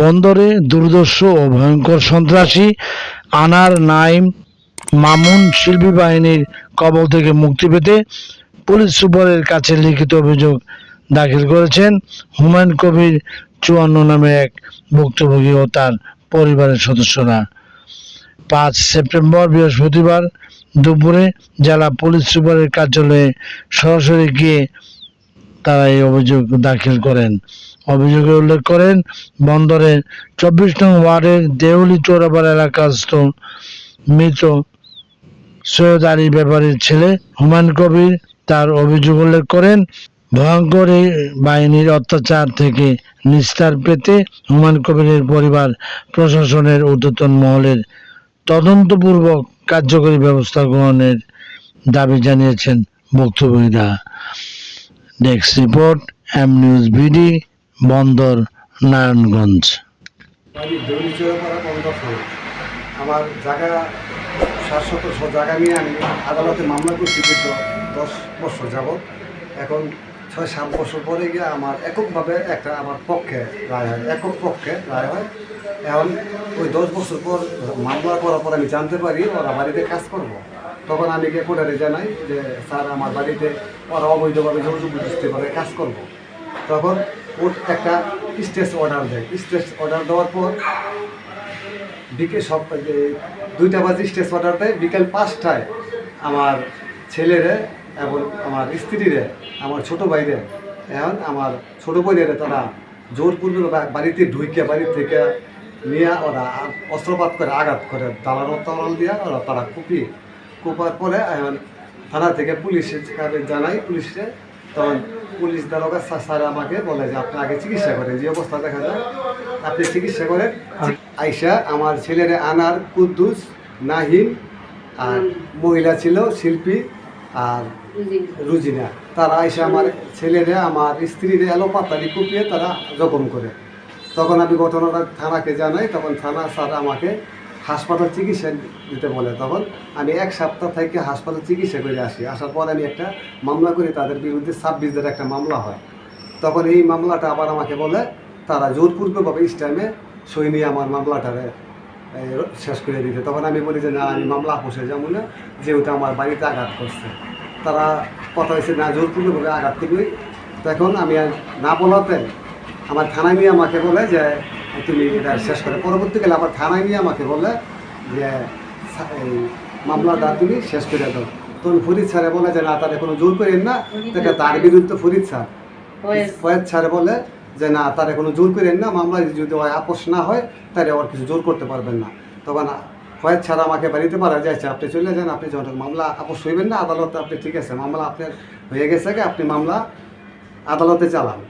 বন্দরে দুর্দর্শ ও ভয়ঙ্কর সন্ত্রাসী আনার নাইম মামুন শিল্পী বাহিনীর কবল থেকে মুক্তি পেতে পুলিশ সুপারের কাছে লিখিত অভিযোগ দাখিল করেছেন। হুমায়ুন কবির চুয়ান্ন নামে এক ভুক্তভোগী ও তার পরিবারের সদস্যরা। পাঁচ সেপ্টেম্বর বৃহস্পতিবার দুপুরে জেলা পুলিশ সুপারের কার্যালয়ে সরাসরি গিয়ে তারা এই অভিযোগ দাখিল করেন। অভিযোগে উল্লেখ করেন বন্দরের চব্বিশ নং ওয়ার্ডের দেউলি চোরাপাড়া এলাকাস্থ মৃত সৈয়দ আলী ব্যাপারীর ছেলে হুমায়ুন কবির। তার অভিযোগ উল্লেখ করেন, ভয়ঙ্কর এই বাহিনীর অত্যাচার থেকে নিস্তার পেতে হুমায়ুন কবিরের পরিবার প্রশাসনের ঊর্ধ্বতন মহলের তদন্তপূর্বক কার্যকরী ব্যবস্থা গ্রহণের দাবি জানিয়েছেন ভুক্তভোগীরা desk report, M news BD বন্দর, নারায়ণগঞ্জ। আমি আমার জায়গা সাত শতাংশ জায়গা নিয়ে আমি আদালতে মামলা করছি দীর্ঘ দশ বছর যাবৎ। এখন ছয়, সাত বছর পরে গিয়ে আমার এককভাবে একটা আমার পক্ষে রায় হয়, একক পক্ষে রায় হয়। এখন ওই দশ বছর পর মামলা করার পর আমি জানতে পারি, ওরা বাড়িতে কাজ করব। তখন আমি গিয়ে কোর্টারে জানাই যে, স্যার, আমার বাড়িতে ওরা অবৈধভাবে বুঝতে পারে কাজ করব। তখন কোর্ট একটা স্টেজ অর্ডার দেয়। স্টেজ অর্ডার দেওয়ার পর বিকেল সব দুইটা বাজে স্টেজ অর্ডার দেয়। বিকেল পাঁচটায় আমার ছেলেরে এবং আমার স্ত্রীরে, আমার ছোট ভাইরে, এখন আমার ছোট বোনেরে তারা জোরপূর্বক বাড়িতে ঢুইকে বাড়ি থেকে নিয়ে ওরা অস্ত্রপাত করে, আঘাত করে। দালাল তালাল দিয়া ওরা তারা কুপি কুপার পরে এখন থানা থেকে পুলিশের কাছে জানাই পুলিশে তখন পুলিশ দারোগা স্যার আমাকে বলে যে আপনি আগে চিকিৎসা করেন। যে অবস্থা দেখা যায়। আপনি চিকিৎসা করেন। আইসা আমার ছেলেরে আনার কুদ্দুস নাহিম আর মহিলা ছিল শিল্পী আর রুজিনা। তারা আইসা আমার ছেলেরে আমার স্ত্রীরে এলো পাতালি কুপিয়ে তারা জখম করে। তখন আমি ঘটনাটা থানাকে জানাই। তখন থানা স্যার আমাকে হাসপাতাল চিকিৎসা দিতে বলে তখন আমি এক সপ্তাহ থেকে হাসপাতাল চিকিৎসা করে আসি। আসার পর আমি একটা মামলা করি, তাদের বিরুদ্ধে ছাব্বিশদের একটা মামলা হয়। তখন এই মামলাটা আবার আমাকে বলে, তারা জোরপূর্বকভাবে ইস্টাইমে সই নিয়ে আমার মামলাটারে শেষ করে দিতে। তখন আমি বলি যে, না, আমি মামলা আপোষে যাব না, যেহেতু আমার বাড়িতে আঘাত করছে। তারা কথা হয়েছে, না, জোরপূর্বকভাবে আঘাত করবি। তখন আমি না বলাতে, আমার থানায় নিয়ে আমাকে বলে যে তুমি এটা শেষ করে। পরবর্তীকালে আবার থানায় নিয়ে আমাকে বলে যে মামলাটা তুমি শেষ করে দাও। তখন ফরিদ স্যারে বলে যে না তাহলে কোনো জোর করেন না। তাকে তার বিরুদ্ধে ফরিদ স্যার ফয়েদ স্যার বলে যে না তার কোনো জোর করেন না। মামলা যদি আপোষ না হয় তাহলে ওর কিছু জোর করতে পারবেন না। তখন ফয়েদ স্যার আমাকে বাড়িতে পারা যাচ্ছে আপনি চলে যান আপনি যখন মামলা আপোষ হইবেন না আদালতে আপনি ঠিক আছে মামলা আপনার হয়ে গেছে আপনি মামলা আদালতে চালান।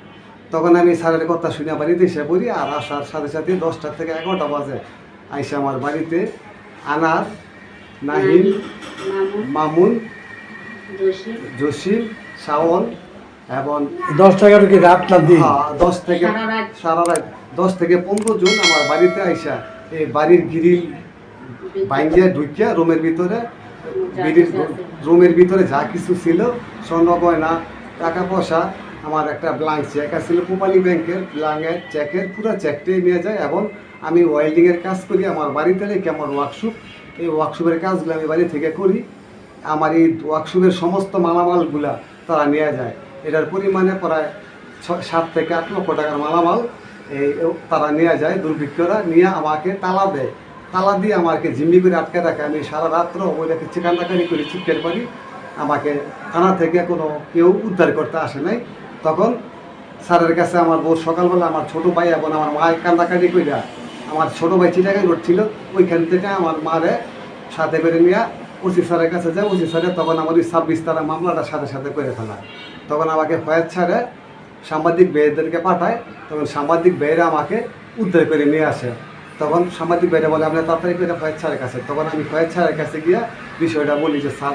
তখন আমি স্যারের কথা শুনে বাড়িতে এসে পড়ি আর আসার সাথে সাথে দশটা থেকে এগারোটা বাজে। আইসে আমার বাড়িতে আনার নাহিম মামুন জসিম শাওন এবং দশ টাকার কি রাত না দিন? হ্যাঁ, দশ থেকে সারা রাত। দশ থেকে পনেরো জন আমার বাড়িতে আইসা এই বাড়ির গিরিল বাইঙ্গিয়া ঢুকিয়া রুমের ভিতরে রুমের ভিতরে যা কিছু ছিল স্বর্ণ গয়না টাকা পয়সা আমার একটা ব্লাঙ্ক চেক ছিল কোপালি ব্যাংকের ব্লাঙ্কের চেকের পুরো চেকটাই নিয়ে যায় এবং আমি ওয়েল্ডিংয়ের কাজ করি, আমার বাড়িতে রেখে আমার ওয়ার্কশপ এই ওয়ার্কশপের কাজগুলো আমি বাড়ি থেকে করি, আমার এই ওয়ার্কশপের সমস্ত মালামালগুলা তারা নিয়ে যায়। এটার পরিমাণে প্রায় সাত থেকে আট লক্ষ টাকার মালামাল এই তারা নিয়ে যায়, দুর্ভিক্ষরা নিয়ে আমাকে তালা দেয়। তালা দিয়ে আমাকে জিম্মি করে আটকে রাখে। আমি সারা রাত্র ওইটাকে চিকান্দাকারি করে চিপকের পারি আমাকে থানা থেকে কোনো কেউ উদ্ধার করতে আসে নাই। তখন স্যারের কাছে আমার বউ সকালবেলা আমার ছোট ভাই এবং আমার মা কান্দাকাটি কইরা আমার ছোট ভাই চিটাগাই রোড ছিল, ওইখান থেকে আমার মারে সাথে করে নিয়ে ওসি স্যারের কাছে যায় ওসি স্যারে তখন আমার ওই ছাব্বিশ তারা মামলাটা সাথে সাথে করে ফেলা। তখন আমাকে ফয়েদ ছাড়ে সাংবাদিক বেয়েদেরকে পাঠায়, তখন সাংবাদিক বেয়েরা আমাকে উদ্ধার করে নিয়ে আসে। তখন সাংবাদিক বেয়েরা বলে আমরা তাড়াতাড়ি করে ফয়েদ ছাড়ের কাছে। তখন আমি ফয়েদ ছাড়ের কাছে গিয়ে বিষয়টা বলি যে, স্যার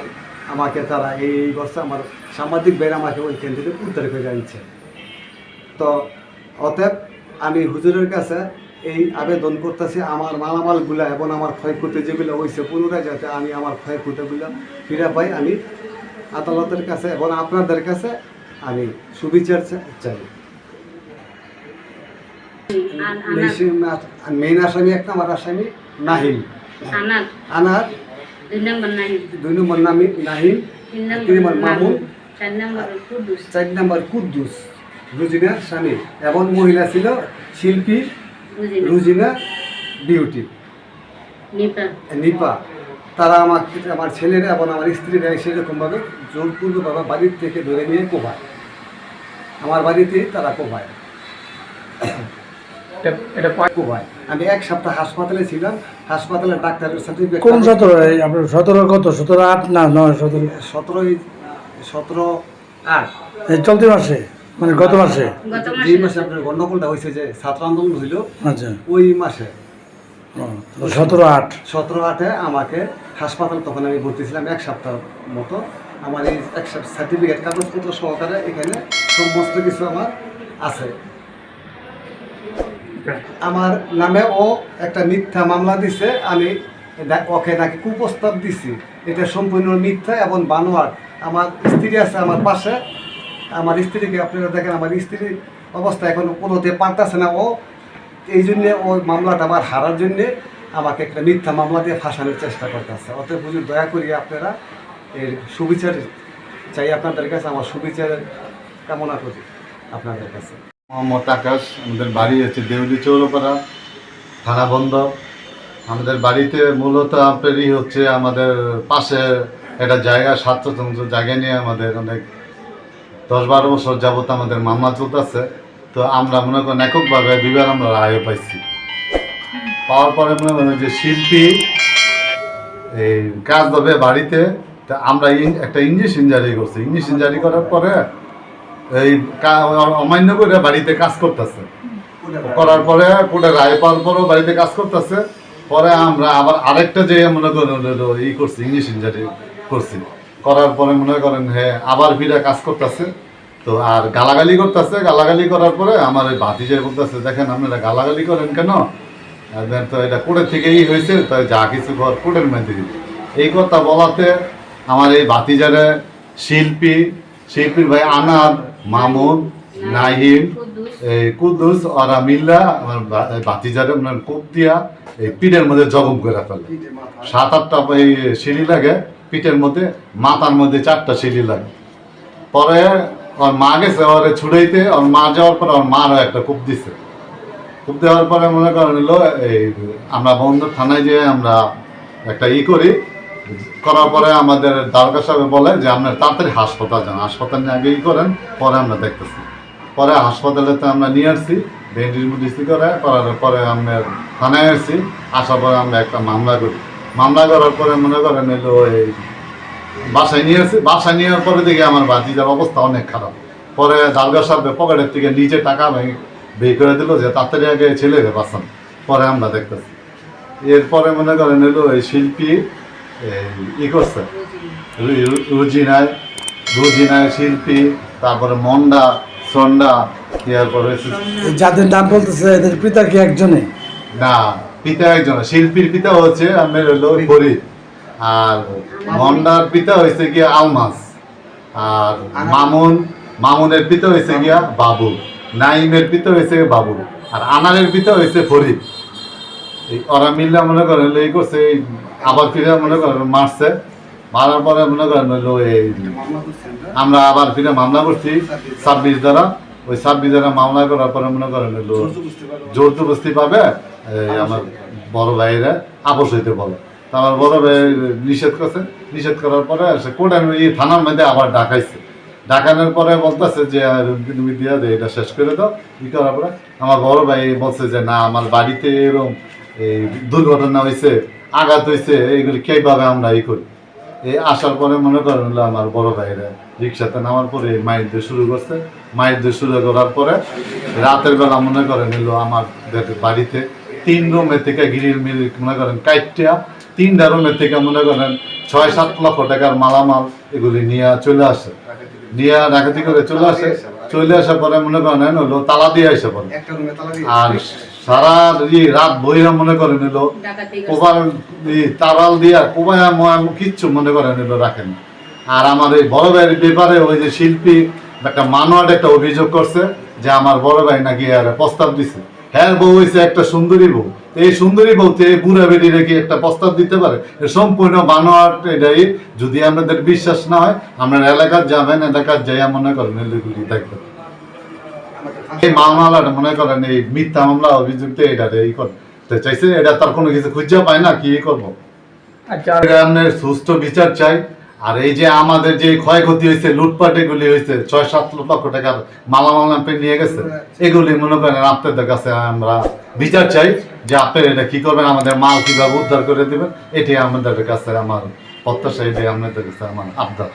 আমাকে তারা এই এই করছে আমার সাংবাদিক বেয়েরা আমাকে ওইখান থেকে উদ্ধার করে আনছে। তো অতএব আমি হুজুরের কাছে এই আবেদন করতেছি আমার মালামালগুলা এবং আমার ক্ষয়ক্ষতি যেগুলো হয়েছে পুনরায় যাতে আমি আমার ক্ষয়ক্ষতিগুলো ফিরে পাই আমি আদালতের কাছে এবং আপনাদের কাছে আমি সুবিচার চাই। মেইন আসামি এক নম্বর আসামি আনার। আনার দুই নম্বর নাহিম দুই নম্বর নামি নাহিম তিন নম্বর মামুন চার নম্বর কুদ্দুস চার নম্বর কুদ্দুস রুজিনার স্বামী এবং মহিলা ছিল শিল্পী রুজিনা বিউটি নিপা তারা আমার আমার ছেলেরা এবং আমার স্ত্রীরা সেরকমভাবে জোরপূর্বকভাবে বাড়ির থেকে ধরে নিয়ে কোপায় আমার বাড়িতে তারা কোপায় এটা কয়- কোপায় আমি এক সপ্তাহ হাসপাতালে ছিলাম হাসপাতালে ডাক্তারের সার্টিফিকেট কোন সতেরো? এই আপনার সতেরো কত? সতেরো আট না নয় সতেরো? সতেরোই সতেরো আট। এই চলতি মাসে? মানে গত মাসে? গত যেই মাসে। মাসে আপনার গণ্ডগোলটা হয়েছে যে ছাত্র আন্দোলন হইল আচ্ছা। ওই মাসে। সতেরো আট। সতেরো আটে আমাকে হাসপাতাল তখন আমি ভর্তি ছিলাম এক সপ্তাহ মতো। আমার এই এক সার্টিফিকেট কাগজপত্র সহকারে এখানে সমস্ত কিছু আমার আছে। আমার নামে ও একটা মিথ্যা মামলা দিছে, আমি ওকে নাকি কুপ্রস্তাব দিছি। এটা সম্পূর্ণ মিথ্যা এবং বানোয়ার আমার স্ত্রী আছে আমার পাশে। আমার স্ত্রীকে আপনারা দেখেন, আমার স্ত্রীর অবস্থা এখন কোনোতে পারতেছে না ও। এই জন্যে ও মামলাটা আমার হারার জন্যে আমাকে একটা মিথ্যা মামলা দিয়ে ফাঁসানোর চেষ্টা করতেছে। অতএব হুজুর, দয়া করি আপনারা এর সুবিচার চাই। আপনাদের কাছে আমার সুবিচারের কামনা করি আপনাদের কাছে। মোহাম্মদ আকাশ, আমাদের বাড়ি হচ্ছে দেউলি চৌরপাড়া, থানা বন্ধ আমাদের বাড়িতে মূলত আপনারই হচ্ছে আমাদের পাশে একটা জায়গা শতাংশ জায়গা নিয়ে আমাদের অনেক দশ বারো বছর যাবত আমাদের মামলা চলতেছে। তো আমরা মনে করেন এককভাবে দুইবার আমরা রায় পাইছি। পাওয়ার পরে মনে করেন যে শিল্পী এই কাজ হবে বাড়িতে, তা আমরা একটা ইঞ্জেকশন জারি করছি। ইঞ্জেকশন জারি করার পরে এই অমান্য করে বাড়িতে কাজ করতেছে। করার পরে কোটা রায় পাওয়ার পরও বাড়িতে কাজ করতেছে পরে আমরা আবার আরেকটা যে মনে করেন ই করছি ইংলিশ ইঞ্জারি করছি। করার পরে মনে করেন হ্যাঁ আবার ফিরে কাজ করতেছে। তো আর গালাগালি করতেছে গালাগালি করার পরে আমার ওই ভাতিজে বলতেছে দেখেন আপনারা গালাগালি করেন কেন? তো এটা কোর্টের থেকেই হয়েছে তো যা কিছু ঘর কোর্টের মধ্যে এই কথা বলাতে আমার এই ভাতিজারে শিল্পী শিল্পীর ভাই আনাদ মামুন নাহিম কুদ্দুস ওরা মিল্লা, আমার বা- এই ভাতিজারে মানে কোপ দিয়া এই পিঠের মধ্যে জগম করে ফেলে। সাত আটটা এই সিঁড়ি লাগে, পিঠের মধ্যে, মাথার মধ্যে চারটা সিঁড়ি লাগে। পরে ওর মা গেছে, ওরে ছুড়াইতে, ওর মা যাওয়ার পরে ওর মারও একটা কূপ দিছে। কূপ দেওয়ার পরে মনে করেন এই আমরা বন্ধুর থানায় যেয়ে আমরা একটা ই করি করার পরে আমাদের দারোগা সাহেব বলে যে, আপনার তাড়াতাড়ি হাসপাতাল যান। হাসপাতাল নিয়ে আগে ই করেন, পরে আমরা দেখতেছি। পরে হাসপাতালে তো আমরা নিয়ে আসছি ভেন্ডির মুডিসি করে, করার পরে আমরা থানায় আসছি। আসার পরে আমরা একটা মামলা করি। মামলা করার পরে মনে করেন এলো এই বাসায় নিয়ে আসি। বাসায় নেওয়ার পরে দেখি আমার বাতিজার অবস্থা অনেক খারাপ। পরে দারগা সাহেব পকেটের থেকে নিচে টাকা ভেঙে বের করে দিল যে, তাড়াতাড়ি আগে ছেলেকে বাঁচান। পরে আমরা দেখতেছি। এরপরে মনে করেন এলো এই শিল্পী ই করছে রুজিনায় রুজিনায় শিল্পী তারপরে মন্ডা সন্ডা যাদের নাম বলতেছে এদের পিতা কি একজনে? না পিতা একজন শিল্পীর পিতা হচ্ছে আমার হলো ফরিদ। আর মন্ডার পিতা হয়েছে গিয়া আলমাস। আর মামুন মামুনের পিতা হয়েছে গিয়া বাবু নাইমের পিতা হয়েছে বাবু আর আনারের পিতা হয়েছে ফরিদ। এই ওরা মিললে মনে করেন এই করছে এই আবার ফিরে মনে করেন মারছে, মারার পরে মনে করেন এই আমরা আবার ফিরে মামলা করছি, ছাব্বিশ দ্বারা ওই ছাব্বিশ দ্বারা মামলা করার পরে মনে করেন জোর জবরদস্তি পাবে আমার বড় ভাইরা আপোষ হইতে বলে। আমার বড় ভাই নিষেধ করছে, নিষেধ করার পরে সে কোর্টের এই থানার মধ্যে আবার ডাকাইছে। ডাকানোর পরে বলতেছে যে তুমি দিয়ে দে, এটা শেষ করে দাও। ই করার পরে আমার বড় ভাই বলছে যে, না, আমার বাড়িতে এরকম এই দুর্ঘটনা হয়েছে আঘাত হয়েছে এইগুলি কীভাবে আমরা ই করি? এই আসার পরে মনে করেন আমার বড় ভাইরা রিক্সাতে নামার পরে মায়ের দিয়ে শুরু করছে। মায়ের দিয়ে শুরু করার পরে রাতের বেলা মনে করেন এলো আমার বাড়িতে তিন রুমের থেকে গিরির মিল মনে করেন কাইটিয়া তিনটা রুমের থেকে মনে করেন ছয় সাত লক্ষ টাকার মালামাল এগুলি নিয়ে চলে আসে। নিয়ে ডাকাতি করে চলে আসে। চলে আসার পরে মনে করেন হলো তালা দিয়ে আসে পরে আর সারা রাত বইরা মনে ডাকাতি করছে। কোবার তারাল দিয়া কোবায়া ময়া কিচ্ছু মনে করেন এগুলো রাখেন। আর আমার এই বড় ভাইয়ের ব্যাপারে ওই যে শিল্পী একটা মানুয়ার একটা অভিযোগ করছে যে আমার বড় ভাই নাকি আর প্রস্তাব দিছে। হ্যাঁ বউ হয়েছে একটা সুন্দরী বউ। এই সুন্দরী বউতে এই বুড়া বেটি রেখে একটা প্রস্তাব দিতে পারে? সম্পূর্ণ বানোয়াট এটাই। যদি আপনাদের বিশ্বাস না হয় আপনার এলাকার যাবেন এলাকার যাইয়া মনে করেন থাকবেন আমাকে এই মামলাটা মনে করেন এই মিথ্যা মামলা অভিযুক্ত এটা এই করতে চাইছে এটা তার কোনো কিছু খুঁজে পায় না কি করব? আচ্ছা আপনার সুষ্ঠু বিচার চাই। আর এই যে আমাদের যে ক্ষয়ক্ষতি হয়েছে লুটপাট এগুলি হয়েছে ছয় সাত লক্ষ টাকার নিয়ে গেছে। এগুলি মনে করেন আপনাদের কাছে আমরা বিচার চাই যে আপনি এটা কি করবেন আমাদের মাল কীভাবে উদ্ধার করে দিবেন এটি আমাদের কাছে আমার প্রত্যাশা এটাই আপনাদের কাছে আমার আবদার।